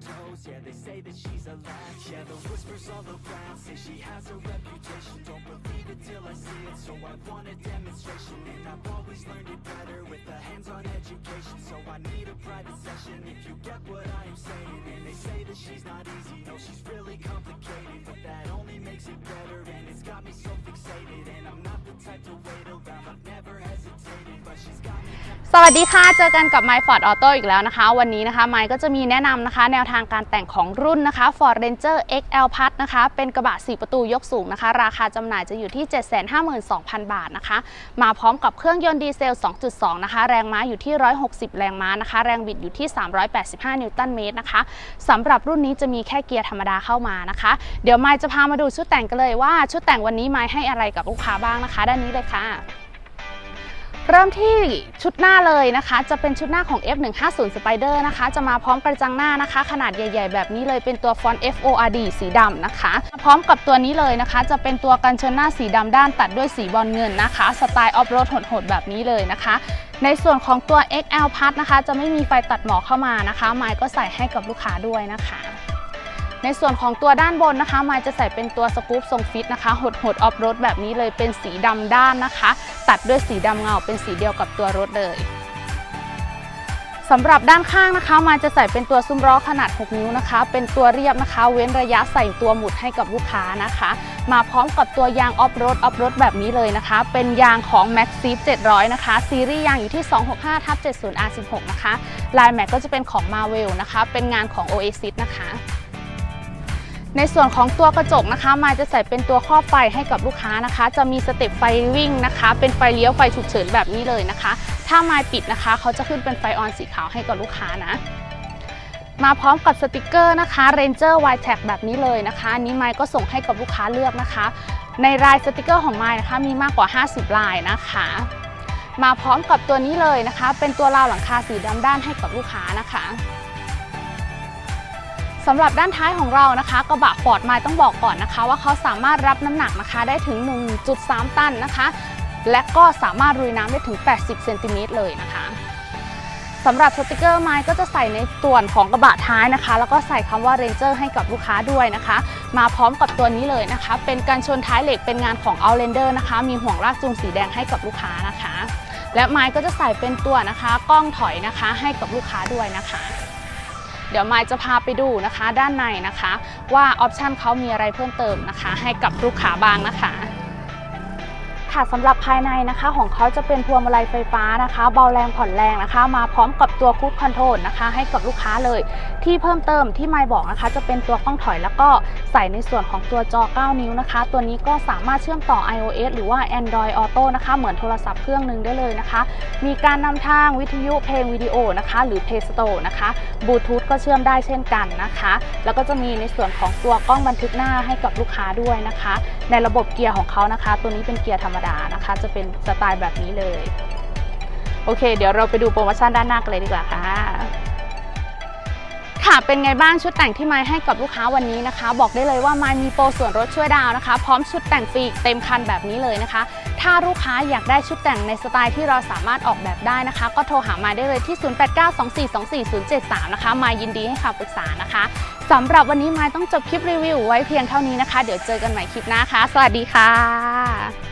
toes, yeah, they say that she's a latch. Yeah, the whispers all around say she has a reputation. Don't believe it till I see it, so I want a demonstration. And I've always learned it better with a hands-on education. So I need a private session if you get what I am saying. And they say that she's not easy, no, she's really complicated. But that only makes it better, and it's got me so fixated. And I'm not the type to wait สวัสดีค่ะ เจอกันกับ My Ford Auto อีกแล้วนะคะ วันนี้นะคะ My ก็จะมีแนะนำนะคะ แนวทางการแต่งของรุ่นนะคะ Ford Ranger XL Plus นะคะ เป็นกระบะ 4 ประตูยกสูงนะคะ ราคาจำหน่ายจะอยู่ที่ 752,000 บาทนะคะ มาพร้อมกับเครื่องยนต์ดีเซล 2.2 นะคะ แรงม้าอยู่ที่ 160 แรงม้านะคะ แรงบิดอยู่ที่ 385 นิวตันเมตรนะคะสำหรับรุ่นนี้จะมีแค่เกียร์ธรรมดาเข้ามานะคะ เดี๋ยว My จะพามาดูชุดแต่งกันเลยว่าชุดแต่งวันนี้ My ให้อะไรกับลูกค้าบ้างนะคะ ด้านนี้เลยค่ะ เริ่มที่ชุดหน้าเลยนะคะ จะเป็นชุดหน้าของ F150 Spider นะคะ จะมาพร้อมกระจังหน้านะคะ ขนาดใหญ่ ๆ แบบนี้เลยเป็นตัวฟอนต์ FORD สีดำนะคะ พร้อมกับตัวนี้เลยนะคะ จะเป็นตัวกันชนหน้าสีดำด้านตัดด้วยสีบอลเงินนะคะ สไตล์ออฟโรดโหดๆแบบนี้เลยนะคะ ในส่วนของตัว XL Plus นะคะ จะไม่มีไฟตัดหมอกเข้ามานะคะไมค์ก็ใส่ให้กับลูกค้าด้วยนะคะ ในส่วนของตัวด้านบนนะคะมค์จะใส่เป็นตัวสกู๊ปทรงฟิตนะคะหดหดออฟโรดแบบนี้เลยเป็นสีดำด้านนะคะ ตัดด้วยสีดำเงาเป็นสีเดียวกับตัวรถเลยสำหรับด้านข้างนะคะมค์จะใส่เป็นตัวซุ้มล้อขนาด 6 นิ้วนะคะ เป็นตัวเรียบนะคะ เว้นระยะใส่ตัวหมุดให้กับลูกค้านะคะ มาพร้อมกับตัวยางออฟโรดออฟโรดแบบนี้เลยนะคะ เป็นยางของ Max s e 700 นะคะ ซีรีส์ยางอยู่ที่ 265ทับ70 R16 นะคะ ลายแม็กก็จะเป็นของ Marvel นะคะ เป็นงานของ Oasis นะคะ ในส่วนของตัวกระจกนะคะมายจะใส่เป็นตัวครอบไฟให้กับลูกค้านะคะ จะมีสเต็ปไฟวิ่งนะคะ เป็นไฟเลี้ยวไฟฉุกเฉินแบบนี้เลยนะคะ ถ้ามายปิดนะคะ เขาจะขึ้นเป็นไฟออนสีขาวให้กับลูกค้านะ มาพร้อมกับสติกเกอร์นะคะ Ranger w i t e g แบบนี้เลยนะคะอันนี้ไมค์ก็ส่งให้กับลูกค้าเลือกนะคะ ในลายสติกเกอร์ของไมค์นะคะมีมากกว่า 50 ลายนะคะมาพร้อมกับตัวนี้เลยนะคะ เป็นตัวราวหลังคาสีดำด้านให้กับลูกค้านะคะ สำหรับด้านท้ายของเรานะคะกระบะฟอร์ดไมต้องบอกก่อนนะคะ ว่าเขาสามารถรับน้ำหนักนะคะได้ถึง 1.3 ตันนะคะ และก็สามารถรุยน้ำได้ถึง 80 เซนติเมตรเลยนะคะสำหรับสติกเกอร์ไม้ก็จะใส่ในส่วนของกระบะท้ายนะคะ แล้วก็ใส่คำว่า Ranger ให้กับลูกค้าด้วยนะคะ มาพร้อมกับตัวนี้เลยนะคะ เป็นการชนท้ายเหล็กเป็นงานของ Outlander นะคะ มีห่วงลากจูงสีแดงให้กับลูกค้านะคะ และไม้ก็จะใส่เป็นตัวนะคะ กล้องถอยนะคะให้กับลูกค้าด้วยนะคะ เดี๋ยวไมายจะพาไปดูนะคะด้านในนะคะ ว่าออปชันเขามีอะไรเพิ่มเติมนะคะ ให้กับลูกค้าบ้างนะคะ ค่ะสำหรับภายในนะคะของเขาจะเป็นพวงมาลัยไฟฟ้านะคะ เบาแรงผ่อนแรงนะคะ มาพร้อมกับตัวคูดคอนโทรลนะคะ ให้กับลูกค้าเลย ที่เพิ่มเติมที่ไม่บอกนะคะ จะเป็นตัวกล้องถอยแล้วก็ใส่ในส่วนของตัวจอ 9 นิ้วนะคะ ตัวนี้ก็สามารถเชื่อมต่อ iOS หรือว่า Android Auto นะคะ เหมือนโทรศัพท์เครื่องหนึ่งได้เลยนะคะ มีการนำทางวิทยุเพลงวิดีโอนะคะ หรือ Play Store นะคะบลูทูธก็เชื่อมได้เช่นกันนะคะ แล้วก็จะมีในส่วนของตัวกล้องบันทึกหน้าให้กับลูกค้าด้วยนะคะ ในระบบเกียร์ของเขานะคะ ตัวนี้เป็นเกียร์ธรรมรมดานะคะ จะเป็นสไตล์แบบนี้เลย โอเค เดี๋ยวเราไปดูโปรโมชั่นด้านหน้ากันเลยดีกว่าค่ะค่ะเป็นไงบ้างชุดแต่งที่ไม้ให้กับลูกค้าวันนี้นะคะ บอกได้เลยว่าไม้มีโปรส่วนลดช่วยดาวนะคะ พร้อมชุดแต่งฟรีเต็มคันแบบนี้เลยนะคะ ถ้าลูกค้าอยากได้ชุดแต่งในสไตล์ที่เราสามารถออกแบบได้นะคะ ก็โทรหามาได้เลยที่ 0892424073 นะคะมายินดีให้คำปรึกษานะคะสำหรับวันนี้ไม้ต้องจบคลิปรีวิวไว้เพียงเท่านี้นะคะ เดี๋ยวเจอกันใหม่คลิปหน้าค่ะ สวัสดีค่ะ